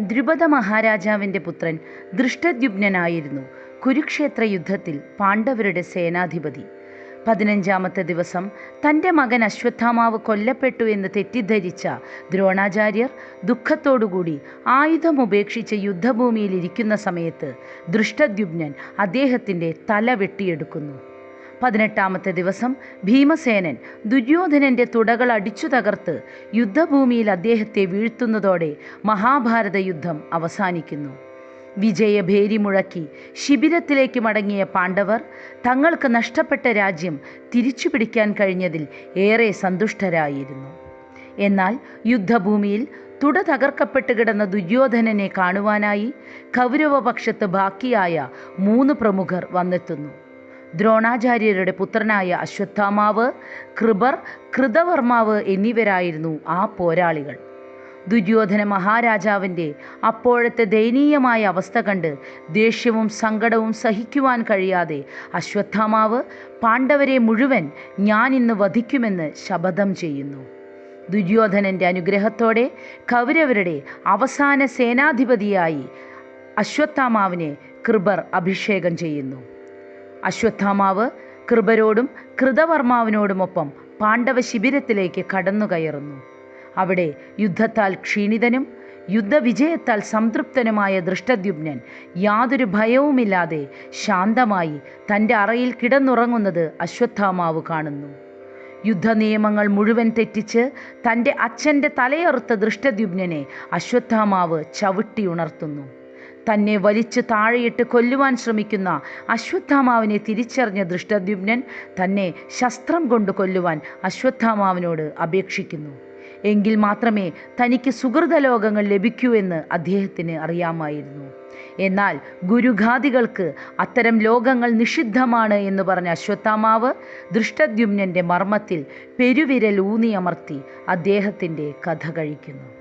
ദ്രുപദ മഹാരാജാവിന്റെ പുത്രൻ ദൃഷ്ടദ്യുപ്നായിരുന്നു കുരുക്ഷേത്ര യുദ്ധത്തിൽ പാണ്ഡവരുടെ സേനാധിപതി. പതിനഞ്ചാമത്തെ ദിവസം തന്റെ മകൻ അശ്വത്ഥാമാവ് കൊല്ലപ്പെട്ടു എന്ന് തെറ്റിദ്ധരിച്ച ദ്രോണാചാര്യർ ദുഃഖത്തോടുകൂടി ആയുധം ഉപേക്ഷിച്ച് യുദ്ധഭൂമിയിൽ ഇരിക്കുന്ന സമയത്ത് ദൃഷ്ടദ്യുപ്നൻ അദ്ദേഹത്തിന്റെ തല വെട്ടിയെടുക്കുന്നു. പതിനെട്ടാമത്തെ ദിവസം ഭീമസേനൻ ദുര്യോധനന്റെ തുടകൾ അടിച്ചു തകർത്ത് യുദ്ധഭൂമിയിൽ അദ്ദേഹത്തെ വീഴ്ത്തുന്നതോടെ മഹാഭാരത യുദ്ധം അവസാനിക്കുന്നു. വിജയഭേരി മുഴക്കി ശിബിരത്തിലേക്ക് മടങ്ങിയ പാണ്ഡവർ തങ്ങൾക്ക് നഷ്ടപ്പെട്ട രാജ്യം തിരിച്ചു പിടിക്കാൻ കഴിഞ്ഞതിൽ ഏറെ സന്തുഷ്ടരായിരുന്നു. എന്നാൽ യുദ്ധഭൂമിയിൽ തുട തകർക്കപ്പെട്ട് കിടന്ന ദുര്യോധനനെ കാണുവാനായി കൗരവപക്ഷത്ത് ബാക്കിയായ മൂന്ന് പ്രമുഖർ വന്നെത്തുന്നു. ദ്രോണാചാര്യരുടെ പുത്രനായ അശ്വത്ഥാമാവ് കൃപർ കൃതവർമാവ് എന്നിവരായിരുന്നു ആ പോരാളികൾ. ദുര്യോധന മഹാരാജാവിന്റെ അപ്പോഴത്തെ ദയനീയമായ അവസ്ഥ കണ്ട് ദേഷ്യവും സങ്കടവും സഹിക്കുവാൻ കഴിയാതെ അശ്വത്ഥാമാവ് പാണ്ഡവരെ മുഴുവൻ ഞാൻ ഇന്ന് വധിക്കുമെന്ന് ശപഥം ചെയ്യുന്നു ദുര്യോധനന്റെ അനുഗ്രഹത്തോടെ കൗരവരുടെ അവസാന സേനാധിപതിയായി അശ്വത്ഥാമാവിനെ കൃപർ അഭിഷേകം ചെയ്യുന്നു. അശ്വത്ഥാമാവ് കൃപരോടും കൃതവർമാവിനോടുമൊപ്പം പാണ്ഡവ ശിബിരത്തിലേക്ക് കടന്നു കയറുന്നു അവിടെ യുദ്ധത്താൽ ക്ഷീണിതനും യുദ്ധവിജയത്താൽ സംതൃപ്തനുമായ ദൃഷ്ടദ്യുപ്നൻ യാതൊരു ഭയവുമില്ലാതെ ശാന്തമായി തന്റെ അറയിൽ കിടന്നുറങ്ങുന്നത് അശ്വത്ഥാമാവ് കാണുന്നു. യുദ്ധനിയമങ്ങൾ മുഴുവൻ തെറ്റിച്ച് തന്റെ അച്ഛന്റെ തലയറുത്ത ദൃഷ്ടദ്യുപ്നനെ അശ്വത്ഥാമാവ് ചവിട്ടി ഉണർത്തുന്നു. തന്നെ വലിച്ചു താഴെയിട്ട് കൊല്ലുവാൻ ശ്രമിക്കുന്ന അശ്വത്ഥാമാവിനെ തിരിച്ചറിഞ്ഞ ദൃഷ്ടദ്യുമ്നൻ തന്നെ ശസ്ത്രം കൊണ്ട് കൊല്ലുവാൻ അശ്വത്ഥാമാവിനോട് അപേക്ഷിക്കുന്നു. എങ്കിൽ മാത്രമേ തനിക്ക് സുഹൃത ലോകങ്ങൾ ലഭിക്കൂ എന്ന് അദ്ദേഹത്തിന് അറിയാമായിരുന്നു. എന്നാൽ ഗുരുഘാതികൾക്ക് അത്തരം ലോകങ്ങൾ നിഷിദ്ധമാണ് എന്ന് പറഞ്ഞ അശ്വത്ഥാമാവ് ദൃഷ്ടദ്യുമ്നന്റെ മർമ്മത്തിൽ പെരുവിരൽ ഊന്നിയമർത്തി അദ്ദേഹത്തിന്റെ കഥ കഴിക്കുന്നു.